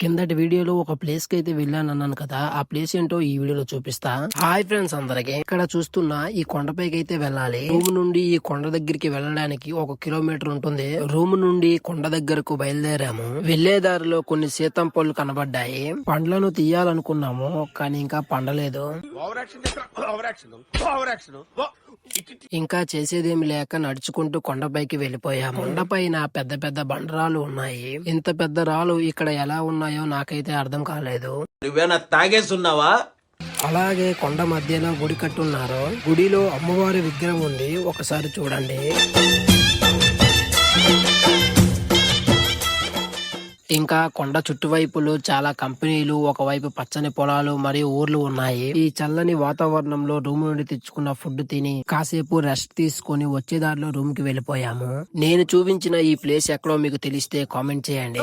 కిందటి వీడియోలో ఒక ప్లేస్కి అయితే వెళ్ళాను అన్నాను కదా ఆ ప్లేస్ ఏంటో ఈ వీడియోలో చూపిస్తా. హాయ్ ఫ్రెండ్స్ అందరికి. ఇక్కడ చూస్తున్న ఈ కొండపైకి అయితే వెళ్ళాలి. రూమ్ నుండి ఈ కొండ దగ్గరికి వెళ్ళడానికి ఒక కిలోమీటర్ ఉంటుంది. రూమ్ నుండి కొండ దగ్గరకు బయలుదేరాము. వెళ్ళే దారిలో కొన్ని సీతం పళ్ళు కనబడ్డాయి. పండ్లను తీయాలనుకున్నాము కానీ ఇంకా పండలేదు. ఇంకా చేసేదేమి లేక నడుచుకుంటూ కొండపైకి వెళ్ళిపోయాము. కొండపైన పెద్ద పెద్ద బండరాలు ఉన్నాయి. ఇంత పెద్ద రాళ్ళు ఇక్కడ ఎలా ఉన్నాయో నాకైతే అర్థం కాలేదు. నువ్వేనా తాగేస్తున్నావా అలాగే కొండ మధ్యలో గుడి కట్టున్నారు. గుడిలో అమ్మవారి విగ్రహం ఉంది. ఒకసారి చూడండి. ఇంకా కొండ చుట్టువైపులు చాలా కంపెనీలు ఒకవైపు పచ్చని పొలాలు మరియు ఊర్లు ఉన్నాయి. ఈ చల్లని వాతావరణంలో రూమ్ నుండి తెచ్చుకున్న ఫుడ్ తిని కాసేపు రెస్ట్ తీసుకొని వచ్చే దారిలో రూమ్కి వెళ్ళిపోయాము. నేను చూపించిన ఈ ప్లేస్ ఎక్కడో మీకు తెలిస్తే కామెంట్ చేయండి.